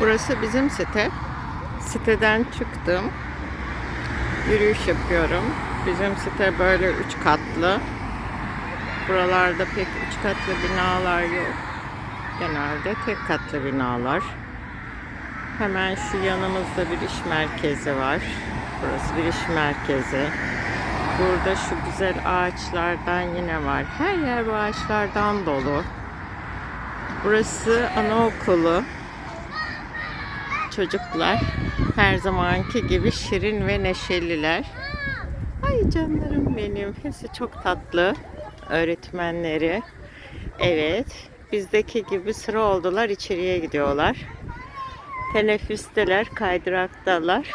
Burası bizim site. Siteden çıktım. Yürüyüş yapıyorum. Bizim site böyle üç katlı. Buralarda pek üç katlı binalar yok. Genelde tek katlı binalar. Hemen şu yanımızda bir iş merkezi var. Burası bir iş merkezi. Burada şu güzel ağaçlardan yine var. Her yer bu ağaçlardan dolu. Burası anaokulu. Çocuklar her zamanki gibi şirin ve neşeliler. Ay canlarım benim. Hepsi çok tatlı. Öğretmenleri. Evet. Bizdeki gibi sıra oldular. içeriye gidiyorlar. Teneffüsteler, kaydıraktalar.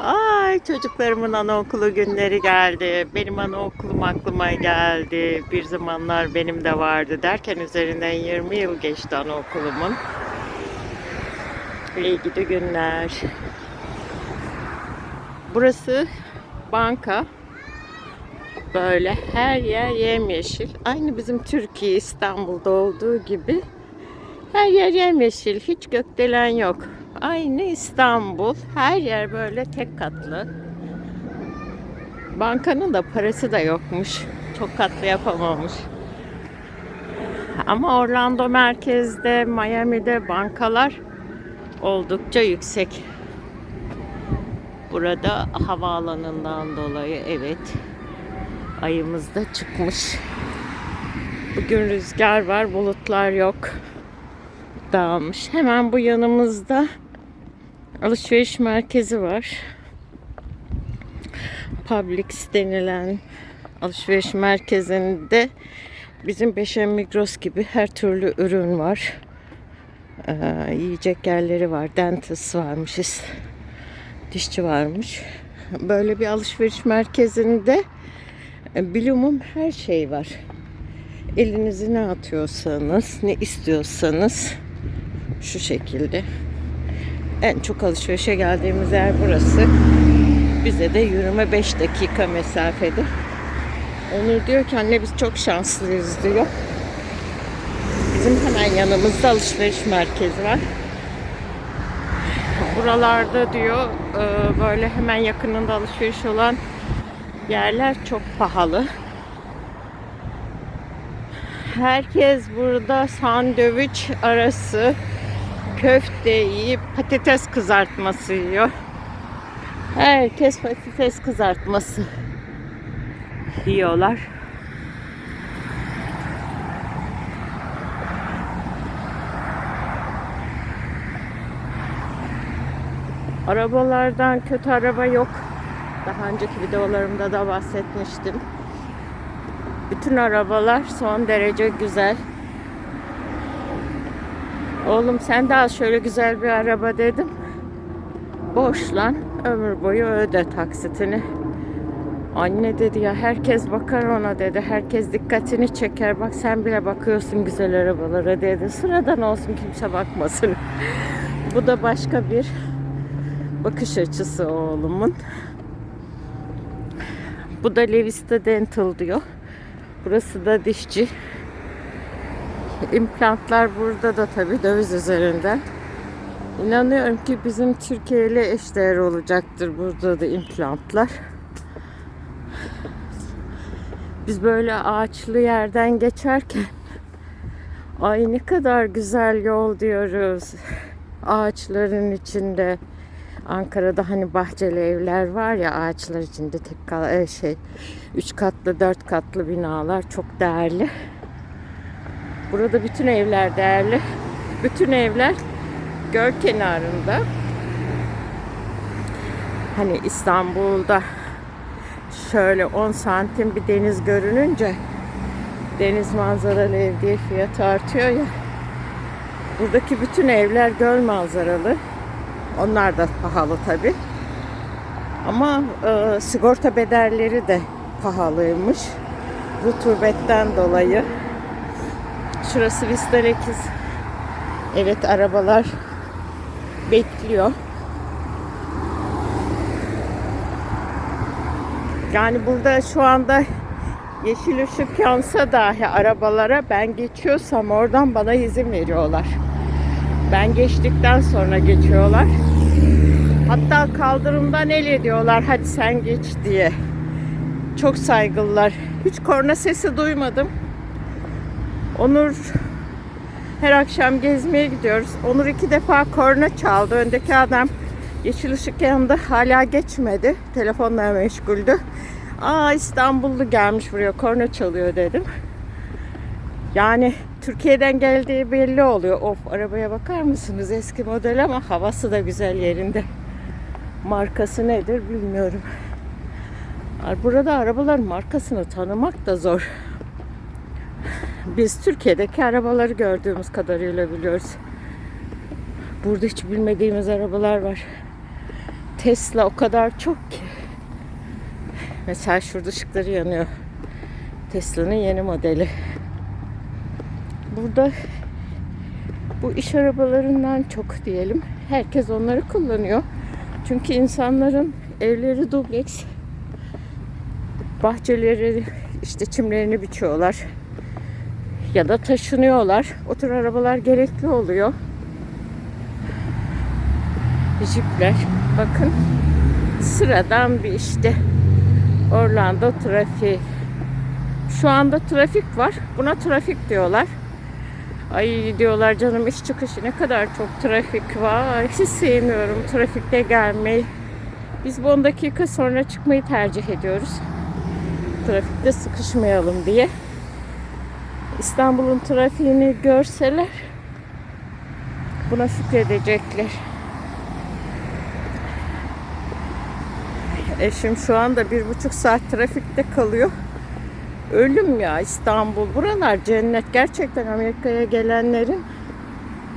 Ay çocuklarımın anaokulu günleri geldi. Benim anaokulum aklıma geldi. Bir zamanlar benim de vardı derken üzerinden 20 yıl geçti anaokulumun. İyi gidi günler. Burası banka. Böyle her yer yemyeşil. Aynı bizim Türkiye İstanbul'da olduğu gibi her yer yemyeşil. Hiç gökdelen yok. Aynı İstanbul. Her yer böyle tek katlı. Bankanın da parası da yokmuş. Çok katlı yapamamış. Ama Orlando merkezde, Miami'de bankalar oldukça yüksek. Burada havaalanından dolayı evet ayımız da çıkmış. Bugün rüzgar var, bulutlar yok. Dağılmış. Hemen bu yanımızda alışveriş merkezi var. Publix denilen alışveriş merkezinde bizim Beşen Migros gibi her türlü ürün var. Ee, yiyecek yerleri var. Dentist varmış. Dişçi varmış. Böyle bir alışveriş merkezinde e, bilumum her şey var. Elinizi ne atıyorsanız, ne istiyorsanız şu şekilde. En çok alışverişe geldiğimiz yer burası. Bize de yürüme 5 dakika mesafede. Onur diyor ki anne biz çok şanslıyız diyor. Bizim hemen yanımızda alışveriş merkezi var. Buralarda diyor e, böyle hemen yakınında alışveriş olan yerler çok pahalı. Herkes burada sandviç arası köfte yiyip patates kızartması yiyor. Herkes patates kızartması yiyorlar. Arabalardan kötü araba yok. Daha önceki videolarımda da bahsetmiştim. Bütün arabalar son derece güzel. Oğlum sen de al şöyle güzel bir araba dedim. Boş lan. Ömür boyu öde taksitini. Anne dedi ya herkes bakar ona dedi. Herkes dikkatini çeker. Bak sen bile bakıyorsun güzel arabalara dedi. Sıradan olsun kimse bakmasın. Bu da başka bir bakış açısı oğlumun. Bu da Levis'te Dental diyor. Burası da dişçi. İmplantlar burada da tabi döviz üzerinden. İnanıyorum ki bizim Türkiye ile eşdeğer olacaktır burada da implantlar. Biz böyle ağaçlı yerden geçerken ay ne kadar güzel yol diyoruz. Ağaçların içinde. Ankara'da hani bahçeli evler var ya ağaçlar içinde tek kal e, şey üç katlı dört katlı binalar çok değerli. Burada bütün evler değerli. Bütün evler göl kenarında. Hani İstanbul'da şöyle 10 santim bir deniz görününce deniz manzaralı ev diye fiyat artıyor ya. Buradaki bütün evler göl manzaralı. Onlar da pahalı tabi. Ama e, sigorta bedelleri de pahalıymış. Rutubetten dolayı. Şurası Vista Rekiz. Evet arabalar bekliyor. Yani burada şu anda yeşil ışık yansa dahi arabalara ben geçiyorsam oradan bana izin veriyorlar. Ben geçtikten sonra geçiyorlar. Hatta kaldırımdan el ediyorlar hadi sen geç diye. Çok saygılılar. Hiç korna sesi duymadım. Onur her akşam gezmeye gidiyoruz. Onur iki defa korna çaldı. Öndeki adam yeşil ışık yanında hala geçmedi. Telefonla meşguldü. Aa İstanbullu gelmiş buraya korna çalıyor dedim. Yani Türkiye'den geldiği belli oluyor. Of arabaya bakar mısınız? Eski model ama havası da güzel yerinde. Markası nedir bilmiyorum. Burada arabaların markasını tanımak da zor. Biz Türkiye'deki arabaları gördüğümüz kadarıyla biliyoruz. Burada hiç bilmediğimiz arabalar var. Tesla o kadar çok ki. Mesela şurada ışıkları yanıyor. Tesla'nın yeni modeli. Burada bu iş arabalarından çok diyelim. Herkes onları kullanıyor. Çünkü insanların evleri dubleks. Bahçeleri işte çimlerini biçiyorlar. Ya da taşınıyorlar. O tür arabalar gerekli oluyor. Jipler. Bakın sıradan bir işte Orlando trafiği. Şu anda trafik var. Buna trafik diyorlar. Ay diyorlar canım iş çıkışı ne kadar çok trafik var. Hiç sevmiyorum trafikte gelmeyi. Biz bu 10 dakika sonra çıkmayı tercih ediyoruz. Trafikte sıkışmayalım diye. İstanbul'un trafiğini görseler buna şükredecekler. Eşim şu anda bir buçuk saat trafikte kalıyor. Ölüm ya İstanbul. Buralar cennet. Gerçekten Amerika'ya gelenlerin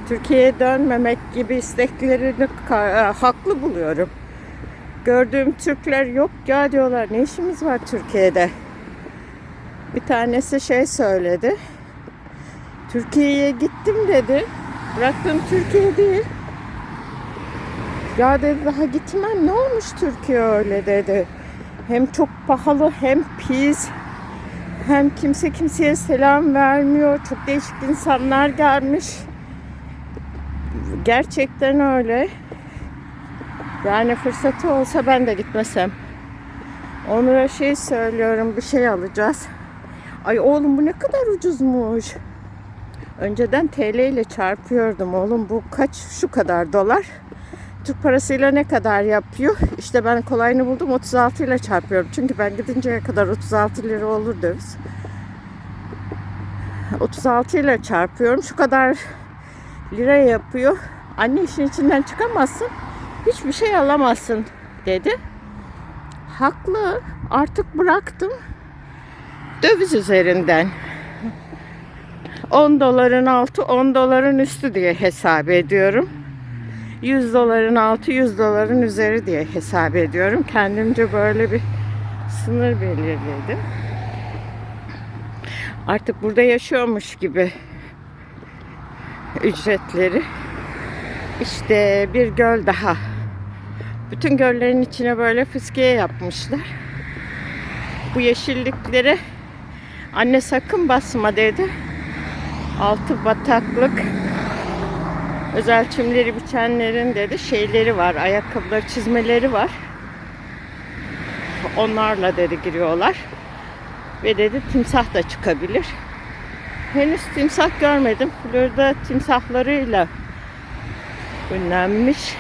Türkiye'ye dönmemek gibi isteklerini e, haklı buluyorum. Gördüğüm Türkler yok ya diyorlar. Ne işimiz var Türkiye'de? Bir tanesi şey söyledi. Türkiye'ye gittim dedi. Bıraktım Türkiye değil. Ya dedi daha gitmem ne olmuş Türkiye öyle dedi. Hem çok pahalı hem pis. Hem kimse kimseye selam vermiyor. Çok değişik insanlar gelmiş. Gerçekten öyle. Yani fırsatı olsa ben de gitmesem. Onlara şey söylüyorum bir şey alacağız. Ay oğlum bu ne kadar ucuzmuş. Önceden TL ile çarpıyordum oğlum bu kaç şu kadar dolar. Türk parasıyla ne kadar yapıyor? İşte ben kolayını buldum 36 ile çarpıyorum. Çünkü ben gidinceye kadar 36 lira olur döviz. 36 ile çarpıyorum. Şu kadar lira yapıyor. Anne işin içinden çıkamazsın. Hiçbir şey alamazsın dedi. Haklı. Artık bıraktım. Döviz üzerinden. 10 doların altı 10 doların üstü diye hesap ediyorum. 100 doların altı 100 doların üzeri diye hesap ediyorum. Kendimce böyle bir sınır belirledim. Artık burada yaşıyormuş gibi ücretleri. İşte bir göl daha. Bütün göllerin içine böyle fıskiye yapmışlar. Bu yeşilliklere anne sakın basma dedi. Altı bataklık. Özel çimleri biçenlerin dedi şeyleri var. Ayakkabıları, çizmeleri var. Onlarla dedi giriyorlar. Ve dedi timsah da çıkabilir. Henüz timsah görmedim. Florida timsahlarıyla ünlenmiş.